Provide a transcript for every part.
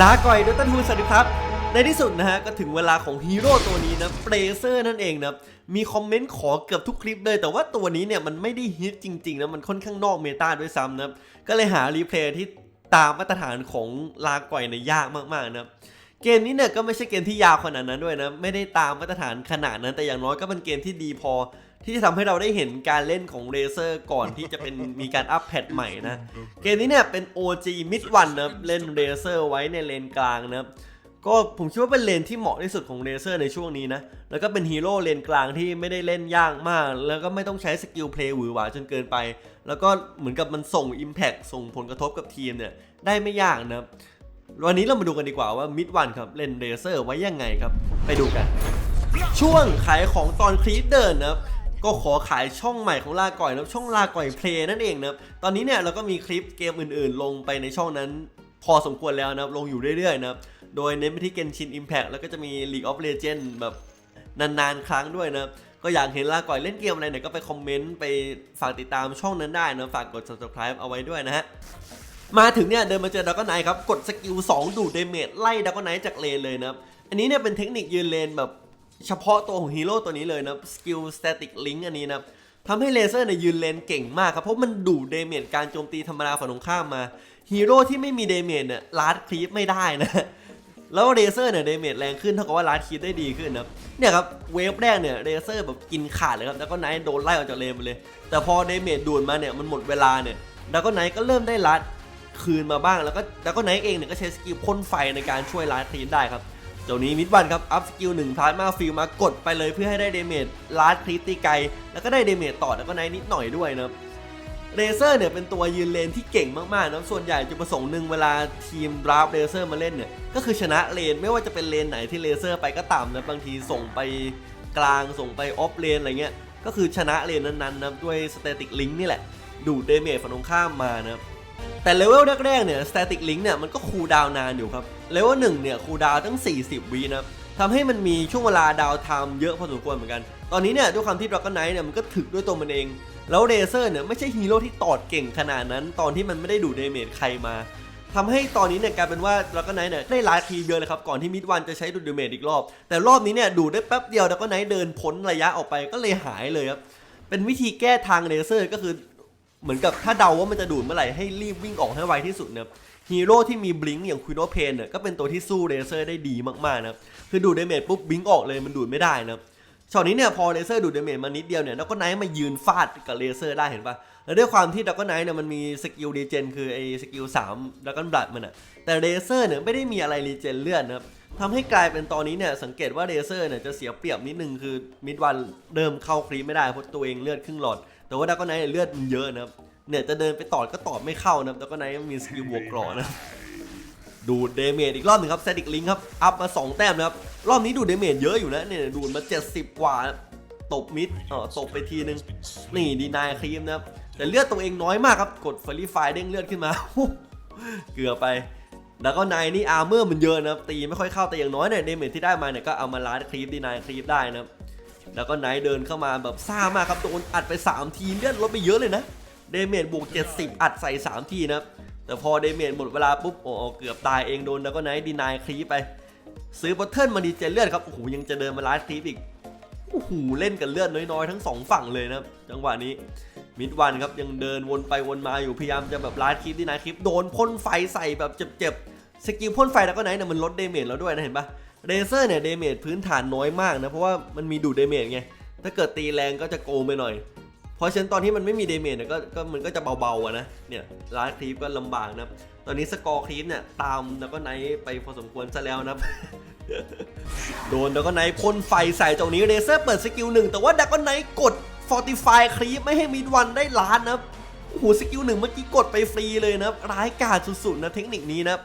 ลาก่อยดรทูสวัสดีครับ ในที่สุดนะฮะ ก็ถึงเวลาของฮีโร่ตัวนี้นะเปรเซอร์นั่นเองนะมีคอมเมนต์ขอเกือบทุกคลิปเลย แต่ว่าตัวนี้เนี่ยมันไม่ได้ฮิตจริงๆนะมันค่อนข้างนอกเมตาด้วยซ้ำนะก็เลยหารีเพลย์ที่ตามมาตรฐานของลาก่อยเนี่ยยากมากๆนะเกมนี้เนี่ยก็ไม่ใช่เกมที่ยาวขนาดนั้นด้วยนะไม่ได้ตามมาตรฐานขนาดนั้นแต่อย่างน้อยก็เป็นเกมที่ดีพอ ที่จะทำให้เราได้เห็นการเล่นของเรเซอร์ก่อนที่จะเป็นมีการอัปแพทใหม่นะ เกมนี้เนี่ยเป็น OG Mid One นะครับเล่นเรเซอร์ไว้ในเลนกลางนะครับก็ผมคิดว่าเป็นเลนที่เหมาะที่สุดของเรเซอร์ในช่วงนี้นะ แล้วก็เป็นฮีโร่เลนกลางที่ไม่ได้เล่นยากมาก แล้วก็ไม่ต้องใช้สกิลเพลย์หวือหวาจนเกินไป แล้วก็เหมือนกับมันส่ง Impact ส่งผลกระทบกับทีมเนี่ยได้ไม่ยากนะครับวันนี้เรามาดูกันดีกว่าว่า Mid One ครับเล่นเรเซอร์ไว้ยังไงครับ ไปดูกัน ช่วงขายของตอนคลีดเดินนะครับ ก็ขอขายช่องใหม่ของลาก่อยนะช่องลาก่อยเพลย์นั่นเองนะตอนนี้เนี่ยเราก็มีคลิปเกมอื่นๆ ลงไปในช่องนั้น พอสมควรแล้วนะลงอยู่เรื่อยๆนะโดยเน้นไปที่เกนชิน Impact แล้วก็จะมี League of Legends แบบนานๆ ครั้งด้วยนะก็อยากเห็นลาก่อยเล่นเกมอะไรเนี่ยก็ไปคอมเมนต์ไปฝากติดตามช่องนั้นได้นะฝากกด subscribe เอาไว้ด้วยนะฮะมาถึงเนี่ยเดินมาเจอดัก o นไนครับกดสกิล2ดูดเดเมจไล่ดัก o นไนจากเลนเลยนะอันนี้เนี่ยเป็นเทคนิคยืนเลนแบบ เฉพาะตัวของฮีโร่ตัวนี้เลยนะสกิลสแตติกลิงอันนี้นะทำให้เลเซอร์เนี่ยยืนเลนเก่งมากครับ เพราะมันดูดเดเมจการโจมตีธรรมดาฝั่งตรงข้ามมาฮีโร่ที่ไม่มีเดเมจเนี่ยลาดคลีปไม่ได้นะแล้วเรเซอร์เนี่ยเดเมจแรงขึ้นเท่ากับว่าลาดคลีปได้ดีขึ้นนะเนี่ยครับเวฟแรกเนี่ยเรเซอร์แบบกินขาดเลยครับแล้วก็ไนท์โดนไล่ออกจากเลนไปเลย แต่พอเดเมจดูดมาเนี่ยมันหมดเวลาเนี่ยแล้วก็ไนท์ก็เริ่มได้ลัดคืนมาบ้างแล้วก็แล้วก็ไนท์เองเนี่ยก็ใช้สกิลพ่นไฟในการช่วยลาดคลีนได้ครับ เจ้านี้มิดวันครับ อัพสกิลหนึ่งพาร์ทมาฟิลมากดไปเลยเพื่อให้ได้เดเมจลาดคลีตีไกล แล้วก็ได้เดเมจต่อแล้วก็ไนนิดหน่อยด้วยนะครับเรเซอร์เนี่ยเป็นตัวยืนเลนที่เก่งมากๆนะส่วนใหญ่จุดประสงค์หนึ่งเวลาทีมดราฟเรเซอร์มาเล่นเนี่ยก็คือชนะเลนไม่ว่าจะเป็นเลนไหนที่เลเซอร์ไปก็ตามนะบางทีส่งไปกลางส่งไปออฟเลนอะไรเงี้ยก็คือชนะเลนนั้นๆนะด้วยสเตติกลิงนี่แหละดูดเดเมจฝั่งตรงข้ามมานะครับ แต่เลเวลแรกๆเนี่ย static link เนี่ยมันก็คูลดาวนานอยู่ครับเลเวลหนึ่งเนี่ยคูลดาวตั้ง 40วินะทำให้มันมีช่วงเวลาดาวไทม์เยอะพอสมควรเหมือนกัน ตอนนี้เนี่ยด้วยความที่ Dragon Knight เนี่ยมันก็ถึกด้วยตัวมันเอง แล้วเรเซอร์เนี่ยไม่ใช่ฮีโร่ที่ตอดเก่งขนาดนั้น ตอนที่มันไม่ได้ดูดเดเมจใครมาทำให้ตอนนี้เนี่ยกลายเป็นว่า Dragon Knight เนี่ยได้ลาทีเยอะเลยครับ ก่อนที่มิดวันจะใช้ดูดเดเมจอีกรอบ แต่รอบนี้เนี่ยดูดได้แป๊บเดียว Dragon Knight เดินพ้นระยะออกไปก็เลยหายเลยครับเป็นวิธีแก้ทางเรเซอร์ก็คือ เหมือนกับถ้าเดาว่ามันจะดูดเมื่อไหร่ให้รีบวิ่งออกให้ไวที่สุดนะครับฮีโร่ที่มีบลิงอย่างควิโนเพนเนี่ยก็เป็นตัวที่สู้เรเซอร์ได้ดีมากๆนะครับคือดูดเดเมจปุ๊บบลิงออกเลยมันดูดไม่ได้นะครับช็อตนี้เนี่ยพอเรเซอร์ดูดเดเมจมานิดเดียวเนี่ยแล้วก็ไนท์มายืนฟาดกับเรเซอร์ได้เห็นปะแล้วด้วยความที่ดักก็ไนท์เนี่ยมันมีสกิลรีเจนคือไอ้สกิล3ดักก็บลัดมันอะแต่เรเซอร์เนี่ยไม่ได้มีอะไรรีเจนเลือดนะครับ ทำให้กลายเป็นตอนนี้เนี่ยสังเกตว่าเรเซอร์เนี่ยจะเสียเปรียบนิดนึงคือมิดวันเริ่มเข้าคลีปไม่ได้เพราะตัวเองเลือดครึ่งหลอด แต่ว่าดักก็ไนเลือดมันเยอะนะครับเนี่ยจะเดินไปตอดก็ตอดไม่เข้านะครับแล้วก็ไนมีสกิลบวกกรอนะดูดเดเมจอีกรอบหนึ่งครับแซดิกลิงครับอัพมา 2 แต้มนะครับรอบนี้ดูดเดเมจเยอะอยู่นะเนี่ยดูดมา 70 กว่าตบมิดเออตบไปทีนึงนี่ดีนายครีมนะครับแต่เลือดตัวเองน้อยมากครับกดเฟรลี่ไฟเด้งเลือดขึ้นมาเกือบไป แล้วก็นายนี่อาร์เมอร์มันเยอะนะตีไม่ค่อยเข้าแต่อย่างน้อยเนี่ยเดเมจที่ได้มาเนี่ยก็เอามาล้าครีปดีนายครีปได้นะแล้วก็ไนท์เดินเข้ามาแบบซ่ามากครับโดนอัดไป 3 ทีเลือดลดไปเยอะเลยนะเดเมจบวก 70 อัดใส่ 3 ทีนะแต่พอเดเมจหมดเวลาปุ๊บโอ้เกือบตายเองโดนแล้วก็ไนท์ดีนายคลีปไป ซื้อบอทเทิลมาดีเจเลือดครับโอ้โหยังจะเดินมาล้าคลีปอีกโอ้โหเล่นกันเลือดน้อยๆทั้งสองฝั่งเลยนะจังหวะนี้ มิดวันครับยังเดินวนไปวนมาอยู่พยายามจะแบบล้าคลิปดีนายคลิปโดนพ่นไฟใส่แบบเจ็บๆสกิลพ่นไฟแล้วก็ไนเนี่ยมันลดเดเมจแล้วด้วยนะเห็นปะเรเซอร์เนี่ยเดเมจพื้นฐานน้อยมากนะเพราะว่ามันมีดูดเดเมจไงถ้าเกิดตีแรงก็จะโกงไปหน่อย เพราะฉะนั้นตอนที่มันไม่มีเดเมจเนี่ยก็ก็มันก็จะเบาๆนะเนี่ยล้าคลีปก็ลำบากนะครับตอนนี้สกอร์คลีปเนี่ยตามแล้วก็ไนท์ไปพอสมควรซะแล้วนะโดนแล้วก็ไนท์พ่นไฟใส่ตรงนี้เรเซอร์เปิดสกิลหนึ่งแต่ว่าดักก็ไนท์กด Fortify คลีปไม่ให้มิดวันได้ล้านนับโอ้โหสกิลหนึ่งเมื่อกี้กดไปฟรีเลยนะครับร้ายกาจสุดๆนะเทคนิคนี้นับ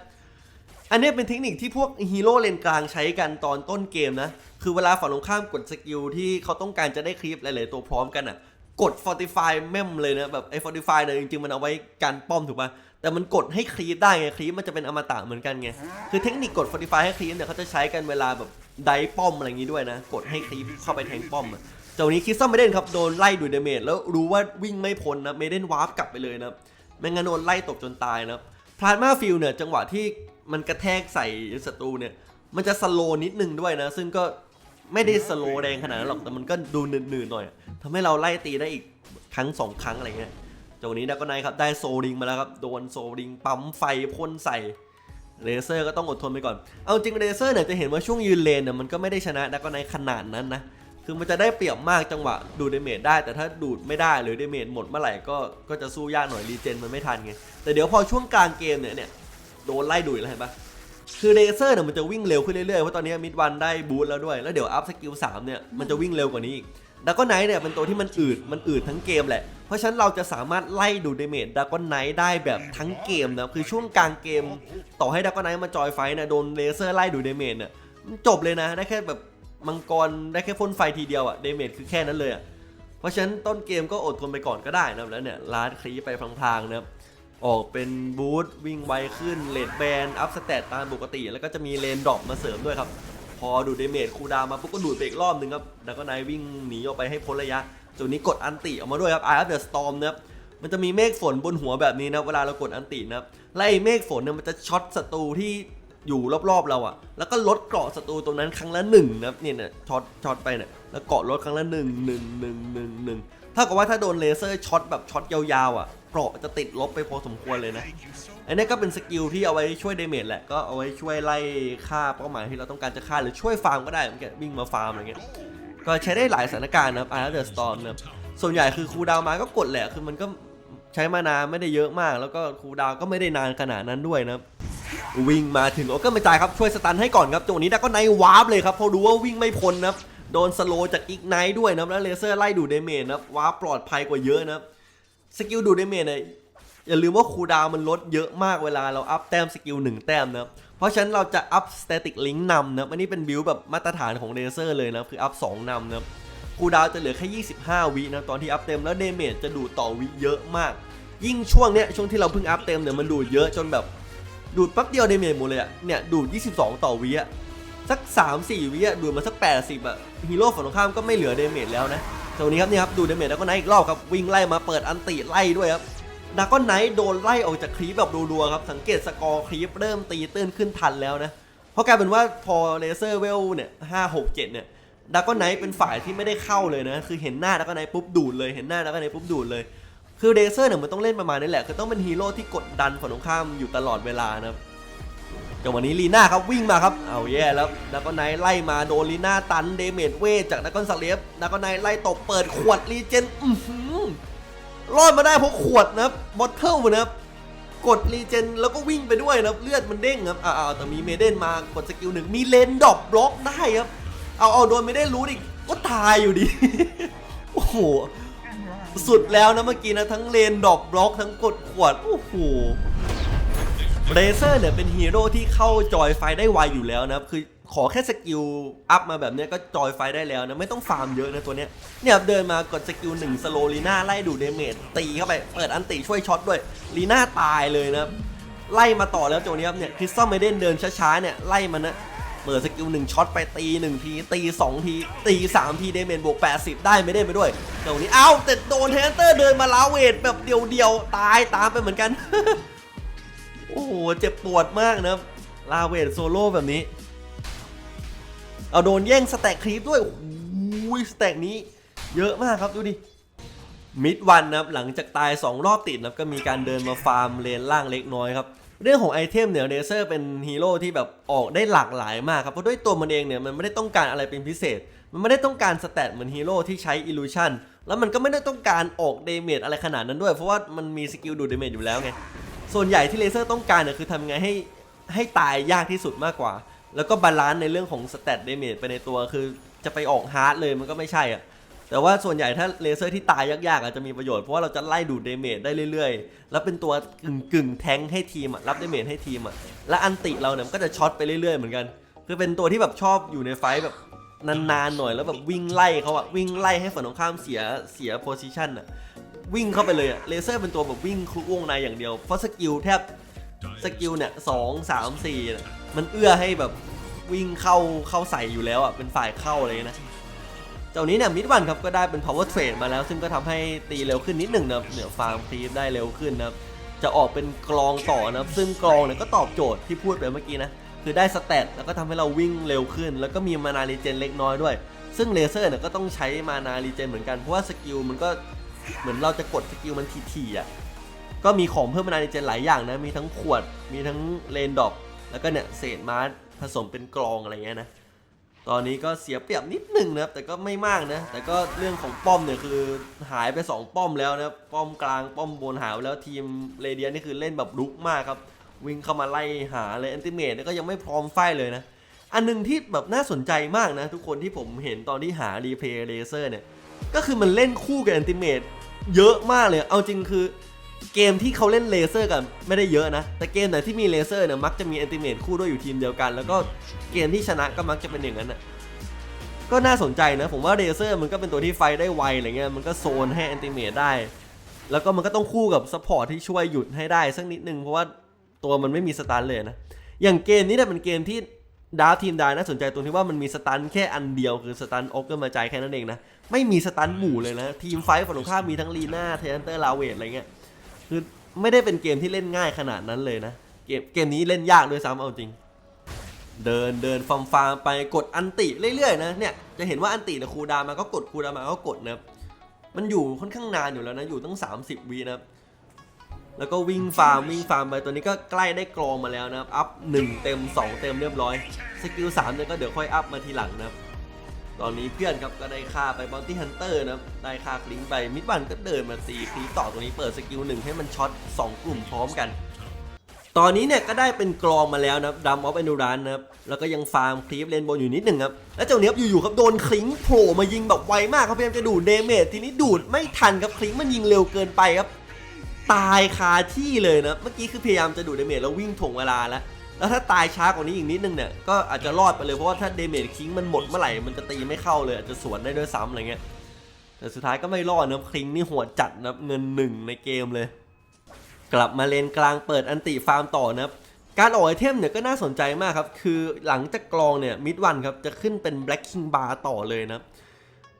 อันนี้เป็นเทคนิคที่พวกฮีโร่เลนกลางใช้กันตอนต้นเกมนะ คือเวลาฝั่งตรงข้ามกดสกิลที่เขาต้องการจะได้คลิปหลายๆตัวพร้อมกันอะ กด Fortify แม่มเลยนะแบบไอ้ Fortify เนี่ยจริงๆ มันเอาไว้กันป้อมถูกป่ะ แต่มันกดให้คลีปได้ไงคลีปมันจะเป็นอมตะเหมือนกันไง คือเทคนิคกด Fortify ให้คลีปเนี่ยเขาจะใช้กันเวลาแบบ ไดป้อมอะไรอย่างงี้ด้วยนะ กดให้คลีปเข้าไปแทงป้อมอะเจ้านี้คิดซัมไม่เด่นครับโดนไล่ดูดเดเมจแล้วรู้ว่าวิ่งไม่พ้นนะเมเดนวาร์ปกลับไปเลยนะไม่งั้นโดนไล่ตบจนตายนะพลาดมาฟิลเนี่ยจังหวะที่มันกระแทกใส่ศัตรูเนี่ยมันจะสโลว์นิดนึงด้วยนะ ซึ่งก็ไม่ได้สโลว์แรงขนาดนั้นหรอกแต่มันก็ดูหนืดๆหน่อยทำให้เราไล่ตีได้อีกครั้งสองครั้งอะไรเงี้ยจากนี้ดักก็ไนครับได้โซลิงมาแล้วครับโดนโซลิงปั๊มไฟพ่นใส่ เลเซอร์ก็ต้องอดทนไปก่อน เอาจริงเลเซอร์เนี่ยจะเห็นว่าช่วงยืนเลนเนี่ยมันก็ไม่ได้ชนะดักก็ไนขนาดนั้นนะ คือมันจะได้เปรียบมากจังหวะดูดเดเมจได้ แต่ถ้าดูดไม่ได้หรือเดเมจหมดเมื่อไหร่ก็ก็จะสู้ยากหน่อยรีเจนมันไม่ทันไง แต่เดี๋ยวพอช่วงกลางเกมเนี่ยเนี่ยโดนไล่ดูดแล้วเห็นปะคือเลเซอร์เนี่ยมันจะวิ่งเร็วขึ้นเรื่อยๆ เพราะตอนนี้มิดวันได้บูทแล้วด้วย แล้วเดี๋ยวอัพสกิล3เนี่ยมันจะวิ่งเร็วกว่านี้อีก ดักก็ไนท์เนี่ยเป็นตัวที่มันอืดมันอืดทั้งเกมแหละ เพราะฉะนั้นเราจะสามารถไล่ดูดเดเมจดักก็ไนท์ได้แบบทั้งเกมนะคือช่วงกลางเกม ต่อให้ดักก็ไนท์มาจอยไฟนะโดนเลเซอร์ไล่ดูดเดเมจเนี่ยจบเลยนะได้แค่แบบมังกรได้แค่พ่นไฟทีเดียวอะเดเมจคือแค่นั้นเลยอะเพราะฉะนั้นต้นเกมก็อดทนไปก่อนก็ได้นะแล้วเนี่ยลาดคลีไปพลางๆนะครับออกเป็นบูทวิ่งไวขึ้นเลดแบนอัพสเตตตามปกติ แล้วก็จะมีเลนดรอปมาเสริมด้วยครับ อดูดเดเมจคูดาวมาปุ๊บก็ดูดไปอีกรอบหนึ่งครับแล้วก็นายวิ่งหนีออกไปให้พ้นระยะจุดนี้กดอันติออกมาด้วยครับ Eye of the Storm นะครับมันจะมีเมฆฝนบนหัวแบบนี้นะเวลาเรากดอันตินะครับไล่เมฆฝนเนี่ยมันจะช็อตศัตรูที่อยู่รอบๆเราอะแล้วก็ลดเกราะศัตรูตรงนั้นครั้งละหนึ่งนะครับเนี่ยเนี่ยช็อตช็อตไปเนี่ยแล้วเกาะลดครั้งละหนึ่งหนึ่งหนึ่งหนึ่งหนึ่งถ้ากับว่าถ้าโดนเลเซอร์ช็อตแบบช็อตยาวๆอะเกราะจะติดลบไปพอสมควรเลยนะ อันนี้ก็เป็นสกิลที่เอาไว้ช่วยเดเมจแหละก็เอาไว้ช่วยไล่ฆ่าเป้าหมายที่เราต้องการจะฆ่าหรือช่วยฟาร์มก็ได้เหมือนกันวิ่งมาฟาร์มอะไรเงี้ยก็ใช้ได้หลายสถานการณ์นะครับอาร์เดอร์สตอมนะครับส่วนใหญ่คือคูลดาวมาก็กดแหละคือมันก็ใช้มานานไม่ได้เยอะมาก แล้วก็คูลดาวก็ไม่ได้นานขนาดนั้นด้วยนะครับวิ่งมาถึงโอเกอร์ไม่จ่ายครับช่วยสตันให้ก่อนครับจังหวะนี้ดักก็ไนวาร์ปเลยครับเพราะรู้ว่าวิ่งไม่พ้นนะครับโดนสโลจากอีกไนท์ด้วยนะครับแล้วเลเซอร์ไล่ดูดเดเมจนะครับวาร์ปปลอดภัยกว่าเยอะนะครับสกิลดูดเดเมจเนี่ย อย่าลืมว่าคูดาวมันลดเยอะมากเวลาเราอัพแต้มสกิลหนึ่งแต้มนะเพราะฉะนั้นเราจะอัพสเตติกลิงก์นำนะครับอันนี้เป็นบิลแบบมาตรฐานของเลเซอร์เลยนะคืออัพสองนำนะครูดาวจะเหลือแค่ 25 วินะตอนที่อัพเต็มแล้วเดเมจจะดูดต่อวิเยอะมาก ยิ่งช่วงเนี้ยช่วงที่เราเพิ่งอัพเต็มเนี่ยมันดูดเยอะจนแบบดูดแป๊บเดียวเดเมจหมดเลยอะเนี่ยดูด 22 ต่อวิอะสัก 3 4 วิอะดูดมาสัก 80อะฮีโร่ฝั่งตรงข้ามก็ไม่เหลือเดเมจแล้วนะตรงนี้ครับนี่ครับดูเดเมจแล้วก็ไนอีกรอบครับวิ่งไล่มาเปิดอันติไล่ด้วยครับ ดากอนไนท์โดนไล่ออกจากคลีปแบบรัวๆครับ สังเกตสกอร์คลีปเริ่มตีตื้นขึ้นทันแล้วนะ เพราะกลายเป็นว่าพอเลเซอร์เวลเนี่ย5 6 7เจ็ดเนี่ยดากอนไนท์เป็นฝ่ายที่ไม่ได้เข้าเลยนะ คือเห็นหน้าดากอนไนท์ปุ๊บดูดเลยเห็นหน้าดากอนไนท์ปุ๊บดูดเลย คือเดเซอร์เนี่ยมันต้องเล่นประมาณนี้แหละ คือต้องเป็นฮีโร่ที่กดดันฝั่งตรงข้ามอยู่ตลอดเวลานะครับจังหวะนี้ลีน่าครับวิ่งมาครับเอาแย่แล้วดากอนไนท์ไล่มาโดนลีน่าตันเดเมจเวจากดากอนสักเลฟดากอนไนท์ไล่ตบเปิดขวดรีเจนอื้อ รอดมาได้เพราะขวดนะครับบอทเทิลนะครับกดรีเจนแล้วก็วิ่งไปด้วยนะครับเลือดมันเด้งครับอ่าๆแต่มีเมเดนมากดสกิลหนึ่งมีเลนดอปบล็อกได้ครับ เอาเอาโดนเมเดนรู้ดิก็ตายอยู่ดีโอ้โหสุดแล้วนะเมื่อกี้นะทั้งเลนดอปบล็อกทั้งกดขวดโอ้โหเรเซอร์เนี่ยเป็นฮีโร่ที่เข้าจอยไฟได้ไวอยู่แล้วนะครับคือ ขอแค่สกิลอัพมาแบบนี้ก็จอยไฟได้แล้วนะ ไม่ต้องฟาร์มเยอะนะตัวเนี้ยเนี่ยเดินมากดสกิลหนึ่งสโลลีน่าไล่ดูเดเมจตีเข้าไปเปิดอันติช่วยช็อตด้วยลีน่าตายเลยนะไล่มาต่อแล้วจัวนี้ครับเนี่ยคริสตัลเมเดนเดินช้าๆเนี่ยไล่มันนะเปิดสกิลหนึ่งช็อตไปตีหนึ่งทีตีสองทีตีสามทีเดเมจบวก80ได้ไม่ได้ไปด้วยต่วันนี้เอ้าแต่โดนแฮนเตอร์เดินมาลาเวทแบบเดียวๆตายตามไปเหมือนกัน โอ้โหเจ็บปวดมากนะลาเวทโซโล่แบบนี้ เอาโดนแย่งสแต็กครีปด้วยโอ้โหสแต็กนี้ เยอะมากครับดูดิมิดวันนะครับหลังจากตาย 2 รอบติดนะครับก็มีการเดินมาฟาร์มเลนล่างเล็กน้อยครับเรื่องของไอเทมเนี่ยเดเซอร์เป็นฮีโร่ที่แบบออกได้หลากหลายมากครับเพราะด้วยตัวมันเองเนี่ยมันไม่ได้ต้องการอะไรเป็นพิเศษ มันไม่ได้ต้องการสแตทเหมือนฮีโร่ที่ใช้อิลูชันแล้วมันก็ไม่ได้ต้องการออกเดเมจอะไรขนาดนั้นด้วย เพราะว่ามันมีสกิลดูดเดเมจอยู่แล้วไงส่วนใหญ่ที่เลเซอร์ต้องการเนี่ยคือทำไงให้ให้ตายยากที่สุดมากกว่า แล้วก็บาลานซ์ในเรื่องของสแตทเดเมจไปในตัว คือจะไปออกฮาร์ดเลยมันก็ไม่ใช่อะแต่ว่าส่วนใหญ่ถ้าเลเซอร์ที่ตายยากๆอาจจะมีประโยชน์เพราะว่าเราจะไล่ดูดเดเมจได้เรื่อยๆ แล้วเป็นตัวกึ่งกึ่งๆแทงให้ทีมอะรับเดเมจให้ทีมอะและอันติเราเนี่ยมันก็จะช็อตไปเรื่อยๆเหมือนกัน คือเป็นตัวที่แบบชอบอยู่ในไฟแบบนานๆหน่อยแล้วแบบวิ่งไล่เขาอะวิ่งไล่ให้ฝั่งตรงข้ามเสียเสียโพซิชันอะวิ่งเข้าไปเลยอะเลเซอร์เป็นตัวแบบวิ่งคลุกวงในอย่างเดียวเพราะสกิลแทบสกิลเนี่ยสองสามสี่ มันเอื้อให้แบบวิ่งเข้าเข้าใส่อยู่แล้วอะเป็นฝ่ายเข้าเลยนะเจ้านี้เนี่ยมิดวันครับก็ได้เป็น power trade มาแล้ว ซึ่งก็ทำให้ตีเร็วขึ้นนิดหนึ่งนะครับเนี่ยฟาร์มคลีฟได้เร็วขึ้นนะจะออกเป็นกลองต่อนะซึ่งกลองเนี่ยก็ตอบโจทย์ที่พูดไปเมื่อกี้นะคือได้สเตตแล้วก็ทำให้เราวิ่งเร็วขึ้น แล้วก็มีมานารีเจนเล็กน้อยด้วย ซึ่งเลเซอร์เนี่ยก็ต้องใช้มานารีเจนเหมือนกันเพราะว่าสกิลมันก็เหมือนเราจะกดสกิลมันทีๆอะก็มีของเพิ่มมานารีเจนหลายอย่างนะมีทั้งขวดมีทั้งเลนดอก แล้วก็เนี่ยเศษมาร์ผสมเป็นกลองอะไรเงี้ยนะ ตอนนี้ก็เสียเปรียบนิดหนึ่งนะครับ แต่ก็ไม่มากนะ แต่ก็เรื่องของป้อมเนี่ยคือหายไป 2 ป้อมแล้วนะป้อมกลางป้อมบนหายไปแล้วทีมเรเดียนนี่คือเล่นแบบลุกมากครับ วิ่งเข้ามาไล่หาเลยแอนติเมตก็ยังไม่พร้อมไฟเลยนะ อันหนึงที่แบบน่าสนใจมากนะ ทุกคนที่ผมเห็นตอนที่หารีเพย์เลเซอร์เนี่ย ก็คือมันเล่นคู่กับแอนติเมตเยอะมากเลย เอาจริงคือ เกมที่เขาเล่นเลเซอร์กันไม่ได้เยอะนะ แต่เกมไหนที่มีเลเซอร์เนี่ยมักจะมีแอนติเมตคู่ด้วยอยู่ทีมเดียวกัน แล้วก็เกมที่ชนะก็มักจะเป็นอย่างนั้นนะก็น่าสนใจนะ ผมว่าเรเซอร์มันก็เป็นตัวที่ไฟได้ไวอะไรเงี้ยมันก็โซนให้แอนติเมตได้ แล้วก็มันก็ต้องคู่กับซัพพอร์ตที่ช่วยหยุดให้ได้สักนิดนึงเพราะว่าตัวมันไม่มีสตันเลยนะอย่างเกมนี้เนี่ยเป็นเกมที่ดาวทีมดาน่าสนใจตรงที่ว่ามันมีสตันแค่อันเดียวคือสตันโอเกอร์มาใจแค่นั้นเองนะไม่มีสตันหมู่เลยนะทีมไฟฝั่งตรงข้ามมีทั้งลีน่าเทนเตอร์ลาเวทอะไรเงี้ย คือไม่ได้เป็นเกมที่เล่นง่ายขนาดนั้นเลยนะ เกมเกมนี้เล่นยากด้วยซ้ำเอาจริง เดินเดินฟาร์มฟาร์มไปกดอันติเรื่อยๆนะเนี่ยจะเห็นว่าอันติเนี่ยครูดาวมาก็กดครูดาวมาก็กดนะครับมันอยู่ค่อนข้างนานอยู่แล้วนะอยู่ตั้ง 30วินะครับแล้วก็วิ่งฟาร์มวิ่งฟาร์มไปตัวนี้ก็ใกล้ได้กรองมาแล้วนะครับอัพ1เต็ม 2 เต็มเรียบร้อยสกิล3เนี่ยก็เดี๋ยวค่อยอัพมาทีหลังนะครับ ตอนนี้เพื่อนครับก็ได้ค่าไปบอลตี้ฮันเตอร์นะครับได้ค่าคลิงไปมิดวันก็เดินมาตีคลิปต่อตัวนี้เปิดสกิลหนึ่งให้มันช็อตสองกลุ่มพร้อมกัน ตอนนี้เนี่ยก็ได้เป็นกรองมาแล้วนะครับดัมออฟแอนดูรันนะครับแล้วก็ยังฟาร์มคลีฟเลนบนอยู่นิดหนึ่งครับแล้วเจ้าเนี้ยอยู่ๆครับโดนคลิงโผล่มายิงแบบไวมากเขาพยายามจะดูดเดเมจทีนี้ดูดไม่ทันครับคลิงมันยิงเร็วเกินไปครับตายคาที่เลยนะเมื่อกี้คือพยายามจะดูดเดเมจแล้ววิ่งถ่วงเวลาแล้ว แล้วถ้าตายช้ากว่านี้อีกนิดนึงเนี่ยก็อาจจะรอดไปเลยเพราะว่าถ้าเดเมจคิงมันหมดเมื่อไหร่มันจะตีไม่เข้าเลยอาจจะสวนได้ด้วยซ้ำอะไรเงี้ยแต่สุดท้ายก็ไม่รอดนะคิงนี่หัวจัดนะเงินหนึ่งในเกมเลย กลับมาเลนกลางเปิดอันติฟาร์มต่อนะครับการออกไอเทมเนี่ยก็น่าสนใจมากครับ คือหลังจากกรองเนี่ยมิดวันครับจะขึ้นเป็น Black King Bar ต่อเลยนะ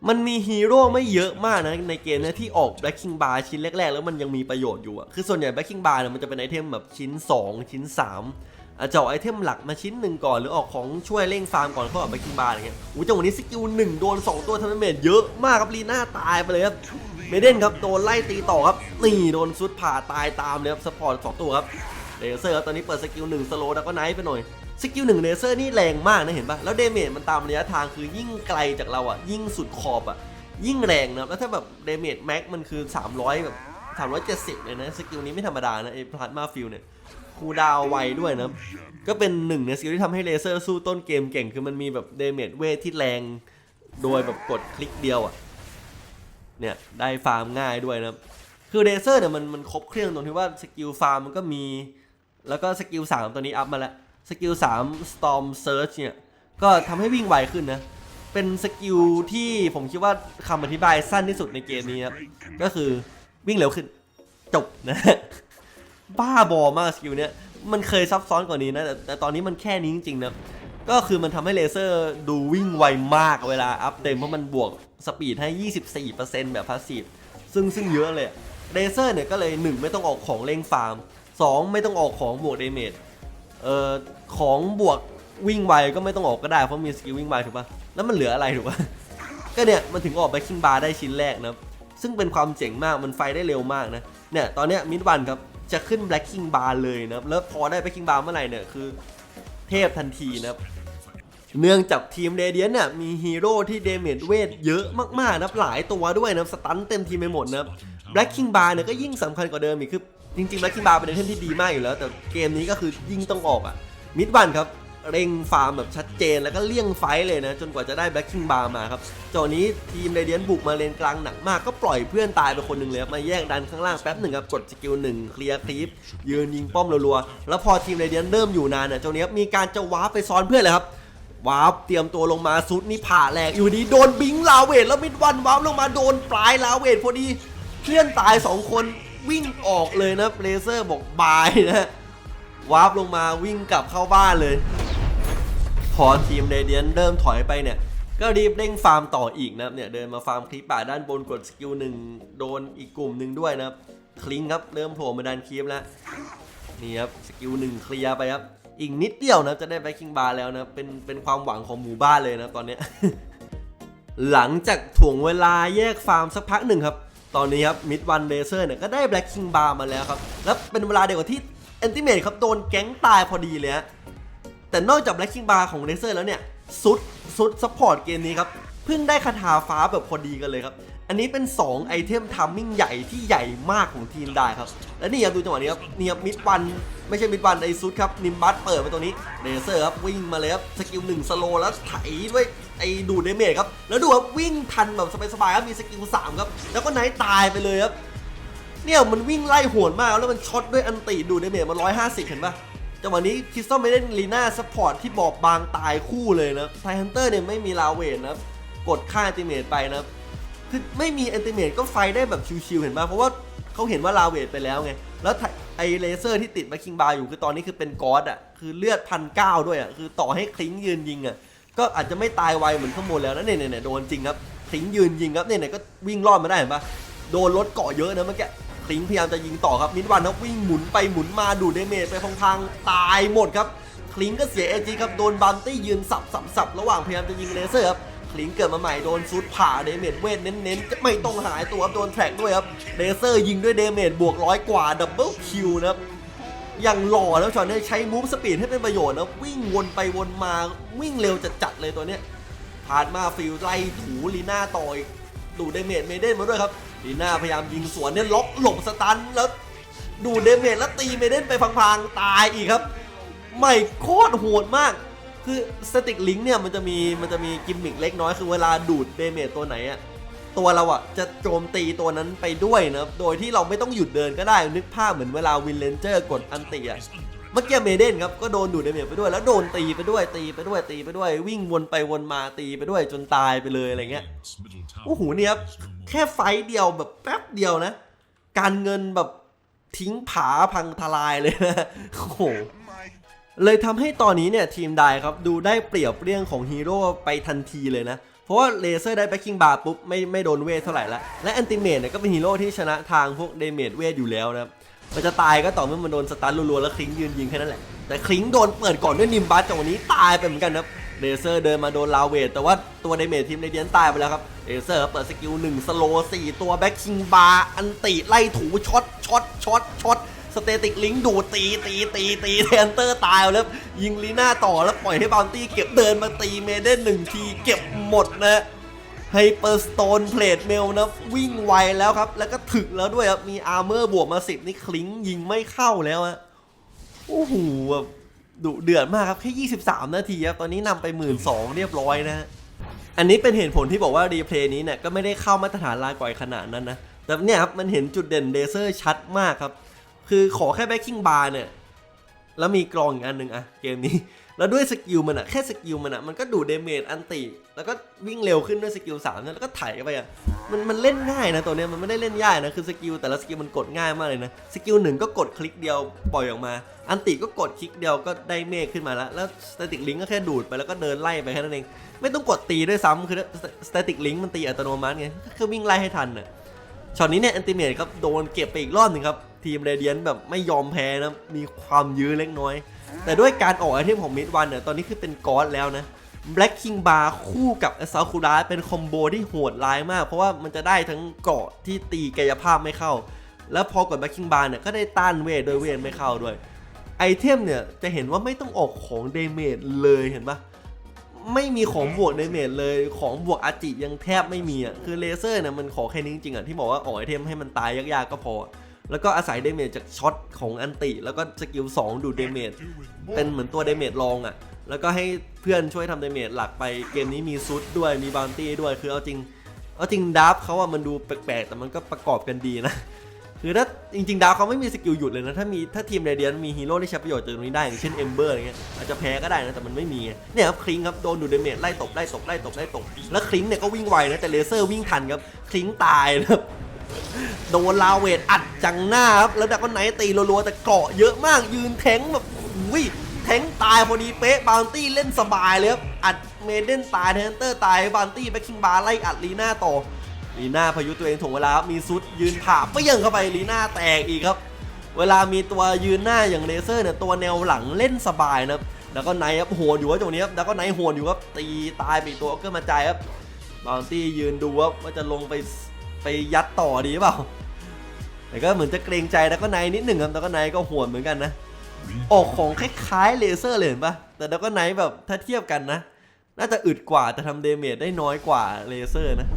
มันมีฮีโร่ไม่เยอะมากนะในเกมเนี้ที่ออก Black King Bar ชิ้นแรก ๆ แล้วมันยังมีประโยชน์อยู่อะคือส่วนใหญ่ Black King Bar เนี่ยมันจะเป็นไอเทมแบบชิ้น 2 ชิ้น 3 อาจจะออกไอเทมหลักมาชิ้นหนึ่งก่อนหรือออกของช่วยเร่งฟาร์มก่อนเข้าออก Black King Bar อะไรเงี้ยอู้จังหวะนี้สกิลหนึ่งโดน 2 ตัวทำให้เมจเยอะมากครับลีน่าตายไปเลยครับเมเดนครับโดนไล่ตีต่อครับนี่โดนซุดผ่าตายตามเลยครับสปอร์ตสองตัวครับเลเซอร์ครับตอนนี้เปิดสกิลหนึ่งสโลว์แล้วก็ไนท์ไปหน่อยสกิลหนึ่งเลเซอร์นี่แรงมากนะเห็นปะแล้วเดเมจมันตามระยะทางคือยิ่งไกลจากเราอะยิ่งสุดขอบอะยิ่งแรงนะแล้วถ้าแบบเดเมจแม็กมันคือ 300แบบ370เลยนะสกิลนี้ไม่ธรรมดานะไอ้พลาสมาฟิลเนี่ย คูลดาวไวด้วยนะก็เป็นหนึ่งในสกิลที่ทำให้เลเซอร์สู้ต้นเกมเก่ง คือมันมีแบบเดเมจเวทที่แรง โดยแบบกดคลิกเดียวอะ เนี่ยได้ฟาร์มง่ายด้วยนะคือเลเซอร์เนี่ยมันมันครบเครื่องตรงที่ว่าสกิลฟาร์มมันก็มี แล้วก็สกิล3ตัวนี้อัพมาแล้ว สกิล3 Storm Search เนี่ย ก็ทำให้วิ่งไวขึ้นนะ เป็นสกิลที่ผมคิดว่าคำอธิบายสั้นที่สุดในเกมนี้ครับ ก็คือวิ่งเร็วขึ้นจบนะ บ้าบอมากสกิลเนี้ยมันเคยซับซ้อนกว่านี้นะแต่แต่ตอนนี้มันแค่นี้จริงๆนะก็คือมันทำให้เลเซอร์ดูวิ่งไวมากเวลาอัพเต็มเพราะมันบวกสปีดให้ 24%แบบพาสซีฟซึ่งซึ่งเยอะเลยเลเซอร์เนี่ยก็เลย 1 ไม่ต้องออกของเร่งฟาร์ม 2 ไม่ต้องออกของบวกเดเมจเอ่อของบวกวิ่งไวก็ไม่ต้องออกก็ได้เพราะมีสกิลวิ่งไวถูกปะแล้วมันเหลืออะไรถูกปะก็เนี่ยมันถึงออกไปคิงบาร์ได้ชิ้นแรกนะซึ่งเป็นความเจ๋งมากมันไฟได้เร็วมากนะเนี่ยตอนเนี้ยมิดวันครับ จะขึ้น Black King Bar เลยนะครับแล้วพอได้ Black King Bar เมื่อไหร่เนี่ยคือ เทพทันทีนะครับเนื่องจากทีมเรเดียนเนี่ยมีฮีโร่ที่เดเมจเวทเยอะมากๆนะครับหลายตัวด้วยนะครับสตันเต็มทีมไปหมดนะครับล็คคิงบาร์เนี่ยก็ยิ่งสำคัญกว่าเดิมอีกคือจริงๆแบล็กคิงบาร์เป็นไอเทมที่ดีมากอยู่แล้ว แต่เกมนี้ก็คือยิ่งต้องออกอะมิดวันครับ เร่งฟาร์มแบบชัดเจนแล้วก็เลี่ยงไฟเลยนะ จนกว่าจะได้ Black King Bar มาครับจอนี้ทีมเรเดียนบุกมาเลนกลางหนักมากก็ปล่อยเพื่อนตายไปคนหนึ่งเลยมาแยกดันข้างล่างแป๊บหนึ่งครับกดสกิลหนึ่งเคลียร์คลิปยืนยิงป้อมรัวๆแล้วพอทีมเรเดียนเริ่มอยู่นานเนี่ยเจ้านี้มีการจะวาร์ปไปซ้อนเพื่อนเลยครับวาร์ปเตรียมตัวลงมาซุดนี่ผ่าแหลกอยู่ดีโดนบิงลาเวทแล้วมิดวันวาร์ปลงมาโดนปลายลาเวทพอดีเพื่อนตายสองคนวิ่งออกเลยนะเลเซอร์บอกบายนะวาร์ปลงมาวิ่งกลับเข้าบ้านเลย พอทีมเรเดียนเริ่มถอยไปเนี่ย ก็รีบเร่งฟาร์มต่ออีกนะครับเนี่ยเดินมาฟาร์มคลิปป่าด้านบนกดสกิลหนึ่งโดนอีกกลุ่มหนึ่งด้วยนะครับคลิงครับเริ่มโผล่มาดันคีฟแล้วนี่ครับสกิลหนึ่งเคลียร์ไปครับ อีกนิดเดียวนะจะได้แบ็คคิงบาร์แล้วนะเป็นเป็นความหวังของหมู่บ้านเลยนะตอนเนี้ หลังจากถ่วงเวลาแยกฟาร์มสักพักหนึ่งครับ ตอนนี้ครับมิดวันเ a เซอร์เนี่ยก็ได้แบล็กคิงบาร์มาแล้วครับ แล้วเป็นเวลาเดียวกับที่แอนติเม e ครับโดนแก๊งตายพอดีเลยฮะ แต่นอกจากแบล็กคิงบาร์ของเ a เซอร์แล้วเนี่ยซุดซุดซัพพอร์ตเกมนี้ครับเพิ่งได้คาถาฟ้าแบบพอดีกันเลยครับ อันนี้เป็น 2 ไอเทมทัมมิ่งใหญ่ที่ใหญ่มากของทีมได้ครับ และนี่ครับดูจังหวะนี้ครับนี่ครับมิดวันไม่ใช่มิดวันไอซุดครับนิมบัสเปิดมาตรงนี้เ a เซอร์ครับวิ่งมาเลยครับสกิลหนึ่งสโลแล้วไถด้วยไอดูดเดเมจครับแล้วดูครับวิ่งทันแบบสบายๆครับมีสกิลสามครับแล้วก็ไนท์ตายไปเลยครับเนี่ยมันวิ่งไล่หวนมากแล้วมันช็อตด้วยอันติดูดเดเมจมา150 เห็นปะ จังหวะนี้คริสตัลไม่ได้ลีน่าซัพพอร์ตที่บอบบางตายคู่เลยนะไทฮันเตอร์เนี่ยไม่มีลาเวนนะกดค่าอันติเมตไปนะคือไม่มีอันติเมตก็ไฟได้แบบชิวๆเห็นปะเพราะว่าเขาเห็นว่าลาเวนไปแล้วไง แล้วไอเลเซอร์ที่ติดมาคิงบาร์อยู่คือตอนนี้คือเป็นกอดอะ คือเลือดพันเก้าด้วยอะ คือต่อให้คลิงยืนยิงอะ ก็อาจจะไม่ตายไวเหมือนข้างบนแล้วนะเนี่ยเนี่ยโดนจริงครับ คลิงยืนยิงครับเนี่ยเนี่ยก็วิ่งรอดมาได้เห็นปะโดนรถเกาะเยอะนะเมื่อกี้ คลิงพยายามจะยิงต่อครับ มินวันครับวิ่งหมุนไปหมุนมาดูดเดเมจไปพังๆตายหมดครับคลิงก็เสียเอจีครับโดนบันตี้ยืนสับสับสับระหว่างพยายามจะยิงเลเซอร์ครับคลิงเกิดมาใหม่โดนซูดผ่าเดเมจเวทเน้นๆจะไม่ต้องหายตัวครับโดนแทร็กด้วยครับเลเซอร์ยิงด้วยเดเมจบวกร้อยกว่าดับเบิลคิวนะครับอย่างหล่อแล้วชอตนี้ใช้มูฟสปีดให้เป็นประโยชน์นะวิ่งวนไปวนมาวิ่งเร็วจัดๆเลยตัวเนี้ยผ่านมาฟิลไล่ถูลีน่าต่อยดูเดเมจเมเดนมาด้วยครับ ลีน่าพยายามยิงสวนเนี่ยล็อกหลบสตันแล้วดูเดเมจแล้วตีเมเดนไปพังๆ ตายอีกครับ ไม่โคตรโหดมาก คือสติกลิงเนี่ยมันจะมีมันจะมีกิมมิกเล็กน้อยคือเวลาดูดเดเมจตัวไหนอะตัวเราอะจะโจมตีตัวนั้นไปด้วยนะโดยที่เราไม่ต้องหยุดเดินก็ได้นึกภาพเหมือนเวลาวินเลนเจอร์กดอันติอะ เมื่อกี้เมเดนครับก็โดนดูดเดเมจไปด้วยแล้วโดนตีไปด้วยตีไปด้วยตีไปด้วยวิ่งวนไปวนมาตีไปด้วยจนตายไปเลยอะไรเงี้ยโอ้โหเนี่ยครับแค่ไฟเดียวแบบแป๊บเดียวนะ การเงินแบบทิ้งผาพังทลายเลยนะโอ้โหเลยทำให้ตอนนี้เนี่ยทีมได้ครับดูได้เปรียบเรื่องของฮีโร่ไปทันทีเลยนะ เพราะว่าเลเซอร์ได้แบ็คคิงบาร์ปุ๊บไม่ไม่โดนเวทเท่าไหร่ละและแอนติเมทเนี่ยก็เป็นฮีโร่ที่ชนะทางพวกเดเมจเวทอยู่แล้วนะครับ มันจะตายก็ต่อเมื่อมันโดนสตันรัวๆแล้วคลิงยืนยิงแค่นั้นแหละ แต่คลิงโดนเปิดก่อนด้วยนิมบัสจังหวะนี้ตายไปเหมือนกันครับเลเซอร์เดินมาโดนลาเวทแต่ว่าตัวเดเมจทีมในเดียนตายไปแล้วครับเลเซอร์เปิดสกิลหนึ่งสโลสี่ตัวแบ็คคิงบาร์อันติไล่ถูช็อตช็อตช็อตช็อตสเตติกลิงดูตีตีตีตีเทนเตอร์ตายแล้วยิงลีน่าต่อแล้วปล่อยให้บาวตี้เก็บเดินมาตีเมเดนหนึ่งทีเก็บหมดนะ ไฮเปอร์สโตนเพลทเมลนะวิ่งไวแล้วครับ แล้วก็ถึกแล้วด้วยครับ มีอาร์เมอร์บวกมา10นี่คลิงยิงไม่เข้าแล้วฮะโอ้โหแบบดุเดือดมากครับ แค่ 23 นาทีครับ ตอนนี้นำไป 1 2ื่นเรียบร้อยนะ อันนี้เป็นเหตุผลที่บอกว่ารีเพลย์นี้เนี่ยก็ไม่ได้เข้ามาตรฐานลาก่อยขนาดนั้นนะ แต่เนี่ยครับ มันเห็นจุดเด่นเลเซอร์ชัดมากครับ คือขอแค่แบ็คกิ้งบาร์เนี่ย แล้วมีกรองอีกอันหนึ่งอะเกมนี้ แล้วด้วยสกิลมันอะแค่สกิลมันอะมันก็ดูดเดเมจอันติ แล้วก็วิ่งเร็วขึ้นด้วยสกิลสามแล้วก็ไถไปอะมันมันเล่นง่ายนะตัวเนี้ยมันไม่ได้เล่นยากนะคือสกิลแต่ละสกิลมันกดง่ายมากเลยนะสกิลหนึ่งก็กดคลิกเดียวปล่อยออกมา อันติก็กดคลิกเดียวก็ได้เมฆขึ้นมาแล้วแล้วสเตติกลิงก็แค่ดูดไปแล้วก็เดินไล่ไปแค่นั้นเองไม่ต้องกดตีด้วยซ้ำคือสเตติกลิงมันตีอัตโนมัติไงคือวิ่งไล่ให้ทันน่ะช็อตนี้เนี่ยแอนติเมทครับโดนเก็บไปอีกรอบหนึ่งครับทีมเรเดียนแบบไม่ยอมแพ้นะมีความยื้อเล็กน้อย แต่ด้วยการออกไอเทมของมิดวันเนี่ยตอนนี้คือเป็นกอสแล้วนะ Black King Bar คู่กับซาคุระเป็นคอมโบที่โหดร้ายมาก เพราะว่ามันจะได้ทั้งเกาะที่ตีกายภาพไม่เข้า แล้วพอกด Black King Bar เนี่ยก็ได้ต้านเวทโดยเวทไม่เข้าด้วย ไอเทมเนี่ยจะเห็นว่าไม่ต้องออกของเดเมจเลยเห็นปะไม่มีของบวกเดเมจเลยของบวกอาจิยังแทบไม่มีอะคือเลเซอร์เนี่ยมันขอแค่นี้จริงๆอะที่บอกว่าออกไอเทมให้มันตายยากๆก็พอ แล้วก็อาศัยเดเมจจากช็อตของอันติ แล้วก็สกิล2ดูดเดเมจเป็นเหมือนตัวเดเมจรองอะ แล้วก็ให้เพื่อนช่วยทำเดเมจหลักไปเกมนี้มีซุดด้วยมีบาวตี้ด้วยคือเอาจริง เอาจริงดับเขาอะมันดูแปลกๆ แต่มันก็ประกอบกันดีนะคือถ้าจริงๆดาวเขาไม่มีสกิลหยุดเลยนะ ถ้ามีถ้าทีมเรเดียนมีฮีโร่ที่ใช้ประโยชน์จากตรงนี้ได้อย่างเช่นเอมเบอร์อะไรเงี้ยอาจจะแพ้ก็ได้นะแต่มันไม่มีเนี่ยครับคลิงครับโดนดูดเดเมจไล่ตบไล่ตบไล่ตบไล่ตบแล้วคลิงเนี่ยก็วิ่งไวนะแต่เลเซอร์วิ่งทันครับคลิงตายนะครับ โดนลาเวทอัดจังหน้าครับ แล้วดักก็ไนท์ตีรัวๆแต่เกาะเยอะมากยืนแทงแบบอุ้ยแทงตายพอดีเป๊ะบาวตี้เล่นสบายเลยครับ อัดเมเดนตายเทนเตอร์ตายบาวตี้แบ็คคิงบาร์ไล่อัดลีน่าต่อลีน่าพายุตัวเองถ่วงเวลาครับมีซุดยืนผ่าเปี้ยงเข้าไปลีน่าแตกอีกครับ เวลามีตัวยืนหน้าอย่างเลเซอร์เนี่ยตัวแนวหลังเล่นสบายนะครับแล้วก็ไนท์ครับโหดอยู่ว่าตรงนี้ครับแล้วก็ไนท์โหดอยู่ครับตีตายไปตัวก็มาจ่ายครับบาวตี้ยืนดูว่าจะลงไป ไปยัดต่อดีหรือเปล่า แต่ก็เหมือนจะเกรงใจแล้วก็ไนท์นิดหนึ่งครับแล้วก็ไนท์ก็โหดเหมือนกันนะ ออกของคล้ายๆเลเซอร์เลยเห็นปะแต่แล้วก็ไนท์แบบถ้าเทียบกันนะ น่าจะอึดกว่าแต่ทำเดเมจได้น้อยกว่าเลเซอร์นะ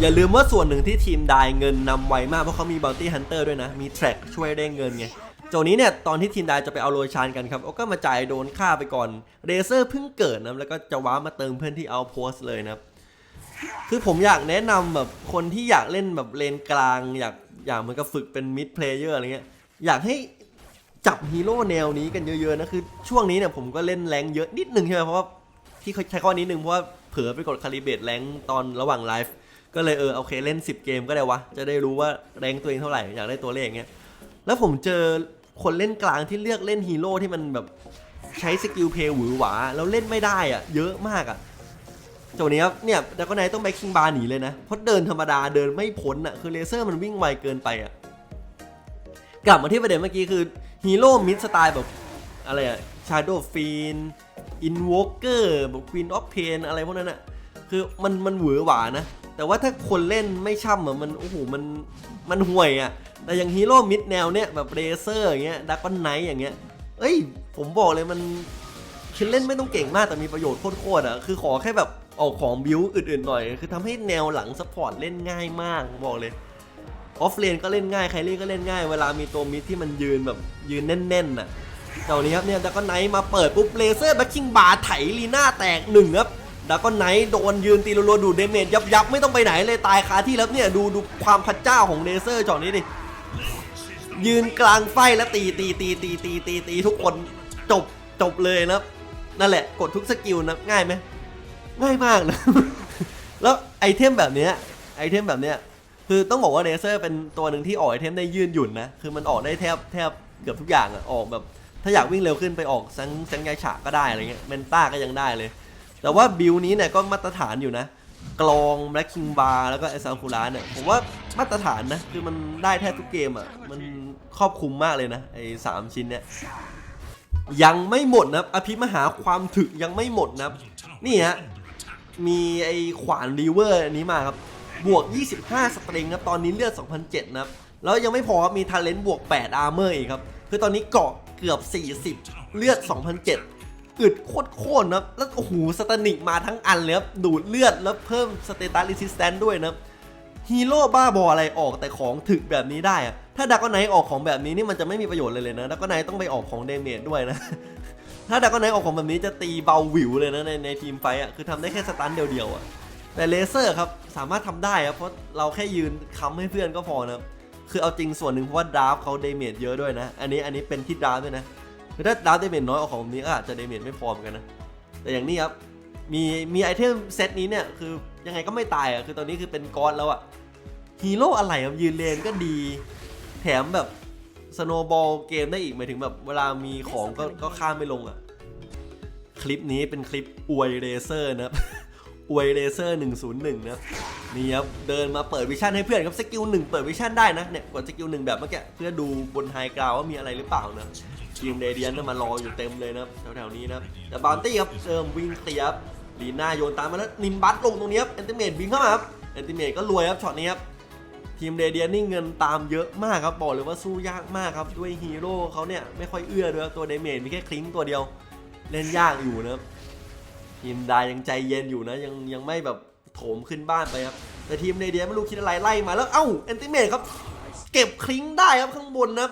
อย่าลืมว่าส่วนหนึ่งที่ทีมได้เงินนำไวมากเพราะเขามีบ o ลตี้ฮันเตอร์ด้วยนะ มีแทร็กช่วยได้เงินไงโจนี้เนี่ยตอนที่ทีมได้จะไปเอาโรยชานกันครับโอก็มาจ่ายโดนฆ่าไปก่อนเลเซอร์เพิ่งเกิดนะแล้วก็จะว้ามาเติมเพื่อนที่เอาโพสเลยนะครับ คือผมอยากแนะนำแบบคนที่อยากเล่นแบบเลนกลาง อยากอยากเหมือนกับฝึกเป็นมิดเพลเยอร์อะไรเงี้ยอยากให้จับฮีโร่แนวนี้กันเยอะๆนะคือช่วงนี้เนี่ยผมก็เล่นแรงเยอะนิดนึงใช่ไหมเพราะว่าที่ใช้ข้อนี้นึงเพราะว่าเผลอไปกดคาลิเบตแรงตอนระหว่างไลฟ์ก็เลยเออโอเคเล่น 10 เกมก็ได้วะ จะได้รู้ว่าแรงตัวเองเท่าไหร่อยากได้ตัวเลขเงี้ยแล้วผมเจอคนเล่นกลางที่เลือกเล่นฮีโร่ที่มันแบบใช้สกิลเพย์หวือหวาแล้วเล่นไม่ได้อะเยอะมากอะ โจนี้ครับเนี่ยดักก็ไนต้องแบ็คคิงบาร์หนีเลยนะเพราะเดินธรรมดาเดินไม่พ้นอะคือเลเซอร์มันวิ่งไวเกินไปอะกลับมาที่ประเด็นเมื่อกี้คือฮีโร่มิดสไตล์แบบอะไรอะชาร์โดฟีนอินวอเกอร์แบบควีนออฟเพนอะไรพวกนั้นอะคือมันมันหวือหวานะ แต่ว่าถ้าคนเล่นไม่ช่ำอะมันโอ้โหมันมันห่วยอะแต่อย่างฮีโร่มิดแนวเนี้ยแบบเลเซอร์อย่างเงี้ยดักก็ไนอย่างเงี้ยเอ้ยผมบอกเลยมันคือเล่นไม่ต้องเก่งมากแต่มีประโยชน์โคตรๆอะคือขอแค่แบบ ออกของบิวอื่นๆหน่อย คือทำให้แนวหลังซัพพอร์ตเล่นง่ายมากบอกเลย ออฟเลนก็เล่นง่ายไคลี่ก็เล่นง่าย เวลามีตัวมิดที่มันยืนแบบยืนแน่นๆน่ะเจ้านี้ครับเนี่ยดักก็ไนท์มาเปิดปุ๊บเลเซอร์แบ็คคิงบาร์ไถลีน่าแตกหนึ่งครับดักก็ไนท์โดนยืนตีรัวๆดูเดเมจยับยับๆไม่ต้องไปไหนเลยตายคาที่แล้วเนี่ยดูดูความพระเจ้าของเลเซอร์จอนี้ดิยืนกลางไฟแล้วตีตีตีตีตีตีตีทุกคนจบจบเลยนะนั่นแหละกดทุกสกิลนะง่ายไหม ง่ายมากนะ แล้วไอเทมแบบเนี้ยไอเทมแบบเนี้ยคือต้องบอกว่าเนเซอร์เป็นตัวหนึ่งที่ออกไอเทมได้ยืนหยุ่นนะ คือมันออกได้แทบแทบเกือบทุกอย่างอะออกแบบ ถ้าอยากวิ่งเร็วขึ้นไปออกซังซังยายฉะก็ได้อะไรเงี้ยเมนต้าก็ยังได้เลย แต่ว่าบิลนี้เนี่ยก็มาตรฐานอยู่นะ กลองแบล็คคิงบาร์แล้วก็ไอซาคูระเนี่ยผมว่ามาตรฐานนะ คือมันได้แทบทุกเกมอะมันครอบคลุมมากเลยนะไอสามชิ้นเนี่ยยังไม่หมดนะอภิมหาความถึกยังไม่หมดนะนี่ฮะ มีไอขวานรีเวอร์อันนี้มาครับ บวก 25 สตริงครับตอนนี้เลือด2007นะครับ แล้วยังไม่พอครับมีทาเลนต์บวก 8 อาร์เมอร์อีกครับ คือตอนนี้เกาะเกือบ 40 เลือด2007อึดโคตรๆนะครับแล้วโอ้โหสตานิกมาทั้งอันเลยครับ ดูดเลือดแล้วเพิ่มสเตตัสรีสิสแตนด้วยนะครับฮีโร่บ้าบออะไรออกแต่ของถึกแบบนี้ได้ ถ้าดักก็ไนออกของแบบนี้นี่มันจะไม่มีประโยชน์เลยเลยนะดักก็ไนต้องไปออกของเดเมจด้วยนะ ถ้าดักก็ไนออกของแบบนี้จะตีเบาหวิวเลยนะในในทีมไฟอะคือทำได้แค่สตันเดียวๆอะแต่เลเซอร์ครับสามารถทำได้ครับเพราะเราแค่ยืนค้ำให้เพื่อนก็พอนะคือเอาจริงส่วนหนึ่งเพราะว่าดราฟเขาเดเมจเยอะด้วยนะ อันนี้อันนี้เป็นที่ดราฟด้วยนะคือถ้าดราฟเดเมจน้อยออกของแบบนี้ก็อาจจะเดเมจไม่พอเหมือนกันนะแต่อย่างนี้ครับมีมีไอเทมเซตนี้เนี่ยคือยังไงก็ไม่ตายอะคือตอนนี้คือเป็นก้อนแล้วอะฮีโร่อะไรครับยืนเลนก็ดี แถมแบบ สโนบอลเกมได้อีกหมายถึงแบบเวลามีของก็ก็ข้ามไม่ลงอะ่ะ คลิปนี้เป็นคลิปอวยเรเซอร์นะครับ อวยเรเซอร์101นะครับนี่ครับเดินมาเปิดวิชั่นให้เพื่อนครับสกิลหนึ่งเปิดวิชั่นได้นะเนี่ยกดสกิลหนึ่งแบบเมื่อกี้เพื่อดูบนไฮกราวว่ามีอะไรหรือเปล่านะทีมเรเดียนมารออยู่เต็มเลยนะแถวๆนี้นะแต่บาร์ตี้ครับเติมวิ่งเตียบลีน่าโยนตามมาแล้วนิมบัตลงตรงนี้ครับแอนติเมตบิงเข้ามาครับแอนติเมตก็รวยครับช็อตนี้ครับ ทีมเรเดียนนี่เงินตามเยอะมากครับบอกเลยว่าสู้ยากมากครับด้วยฮีโร่เขาเนี่ยไม่ค่อยเอื้อด้วยตัวเดเมจมีแค่คลิงตัวเดียว เล่นยากอยู่นะทีมดายังใจเย็นอยู่นะยังยังไม่แบบโถมขึ้นบ้านไปครับแต่ทีมเรเดียไม่รู้คิดอะไรไล่มาแล้วเอ้าแอนติเมตครับเก็บคลิงได้ครับข้างบนนะ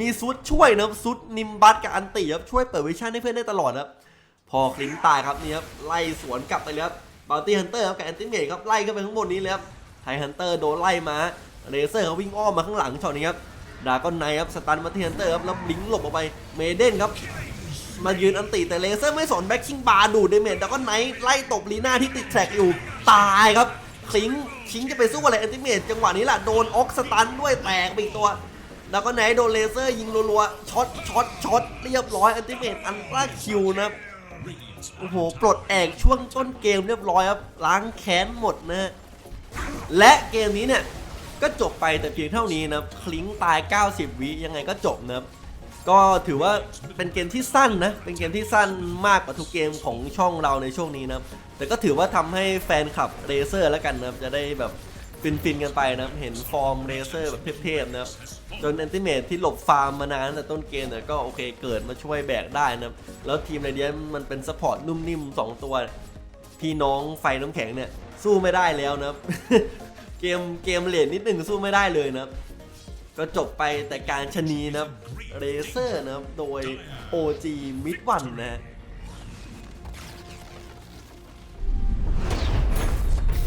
มีซุดช่วยนะซุดนิมบัตกับอันติครับช่วยเปิดวิชั่นให้เพื่อนได้ตลอดครับพอคลิงตายครับนี่ครับไล่สวนกลับไปเลยครับบาลตี้ฮันเตอร์ครับกับแอนติเมตครับไล่ขึ้นไปข้างบนนี้เลยครับไทฮันเตอร์โดนไล่มา เลเซอร์เขาวิ่งอ้อมมาข้างหลังช็อตนี้ครับดาก้อนไนครับสตันมาเที่ฮันเตอร์ครับแล้วลิงหลบออกไปเมเดนครับมายืนอันติแต่เลเซอร์ไม่สนแบ็คคิงบาร์ดูดเดเมจดาก้อนไนไล่ตบลีน่าที่ติดแทร็กอยู่ตายครับคิงคิงจะไปสู้อะไรแอนติเมจจังหวะนี้แหละโดนออกสตันด้วยแตกไปอีกตัว แล้วก็ไหนโดนเลเซอร์ยิงรัวๆช็อตช็อตช็อตเรียบร้อยอันติเมตอันตราคิวนะครับโอ้โห ปลดแอกช่วงต้นเกมเรียบร้อยครับล้างแค้นหมดนะฮะและเกมนี้เนี่ย ก็จบไปแต่เพียงเท่านี้นะคลิงตาย 90 วิยังไงก็จบนะก็ถือว่าเป็นเกมที่สั้นนะ เป็นเกมที่สั้นมากกว่าทุกเกมของช่องเราในช่วงนี้นะ แต่ก็ถือว่าทำให้แฟนคลับเรเซอร์แล้วกันนะจะได้แบบฟินๆกันไปนะ เห็นฟอร์มเรเซอร์แบบเทพๆนะจนแอนติเมทที่หลบฟาร์มมานานแต่ต้นเกมเนี่ยก็โอเคเกิดมาช่วยแบกได้นะแล้วทีมไรเดียนมันเป็นซัพพอร์ตนุ่มนิ่มสองตัว พี่น้องไฟน้ำแข็งเนี่ยสู้ไม่ได้แล้วนะ เกมเกมเลนนิดหนึ่งสู้ไม่ได้เลยนะครับ ก็จบไปแต่การชนีนะครับเรเซอร์นะครับ โดย OG มิดวันนะฮะ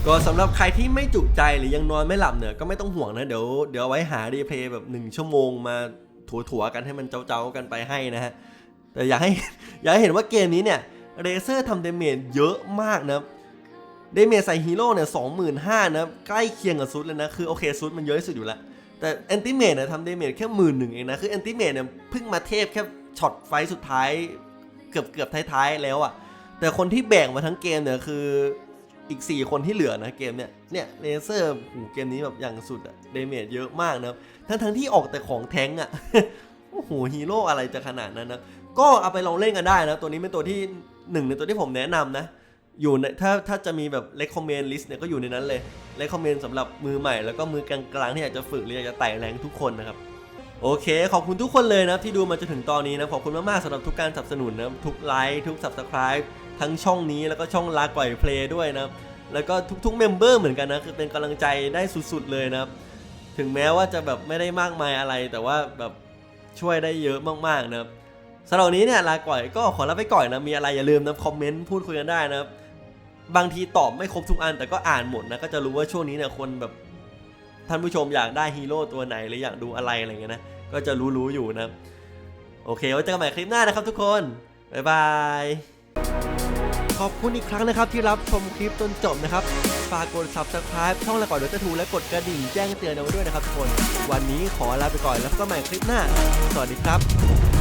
ก็สำหรับใครที่ไม่จุใจหรือยังนอนไม่หลับเนี่ย ก็ไม่ต้องห่วงนะ เดี๋ยวเดี๋ยวไว้หารีเพย์แบบ 1 ชั่วโมงมาถัวๆกันให้มันเจ้าๆกันไปให้นะฮะแต่อยากให้อยากให้เห็นว่าเกมนี้เนี่ยเรเซอร์ทำเดเมจเยอะมากนะครับ เดเมจใส่ฮีโร่เนี่ยสองหมื่นห้านะใกล้เคียงกับซุดเลยนะ คือโอเคซุดมันเยอะที่สุดอยู่แล้ว แต่แอนติเมทเนี่ยทำเดเมจแค่หมื่นหนึ่งเองนะ คือแอนติเมทเนี่ยเพิ่งมาเทพแค่ช็อตไฟสุดท้าย เกือบเกือบท้ายๆแล้วอะ่ะ แต่คนที่แบ่งมาทั้งเกมเนี่ยคืออีก 4 คนที่เหลือนะเกมเนี่ย เนี่ยเลเซอร์หูเกมนี้แบบอย่างสุดอะเดเมจเยอะมากนะทั้งทั้งที่ออกแต่ของแท้งอะโอ้โหฮีโร่อะไรจะขนาดนั้นนะ ก็เอาไปลองเล่นกันได้นะ ตัวนี้เป็นตัวที่หนึ่งในตัวที่ผมแนะนำนะ อยู่ในถ้าถ้าจะมีแบบ recommend list เนี่ยก็อยู่ในนั้นเลย recommend สำหรับมือใหม่แล้วก็มือกลางๆ ที่อยากจะฝึกหรืออยากจะไต่แรงทุกคนนะครับ โอเค ขอบคุณทุกคนเลยนะที่ดูมาจนถึงตอนนี้นะ ขอบคุณมากๆสำหรับทุกการสนับสนุนนะทุกไลค์ทุก subscribe ทั้งช่องนี้แล้วก็ช่องลาก่อยเพลย์ด้วยนะแล้วก็ทุกๆเมมเบอร์เหมือนกันนะคือเป็นกำลังใจได้สุดๆเลยนะครับถึงแม้ว่าจะแบบไม่ได้มากมายอะไร แต่ว่าแบบช่วยได้เยอะมากๆนะครับสำหรับนนี้เนี่ยลาก่อยก็ขอลาไปก่อนนะมีอะไรอย่าลืมนะคอมเมนต์พูดคุยกันได้นะครับ บางทีตอบไม่ครบทุกอัน แต่ก็อ่านหมดนะก็จะรู้ว่าช่วงนี้เนี่ยคนแบบท่านผู้ชมอยากได้ฮีโร่ตัวไหนหรืออยากดูอะไรอะไรเงี้ยนะก็จะรู้ๆอยู่นะโอเคไว้เจอกันใหม่คลิปหน้านะครับทุกคนบ๊ายบายขอบคุณอีกครั้งนะครับที่รับชมคลิปจนจบนะครับ ฝากกด subscribe ช่องละก่อนเดอร์ทูและกดกระดิ่งแจ้งเตือนเอาไว้ด้วยนะครับทุกคน วันนี้ขอลาไปก่อนแล้วกันใหม่คลิปหน้า สวัสดีครับ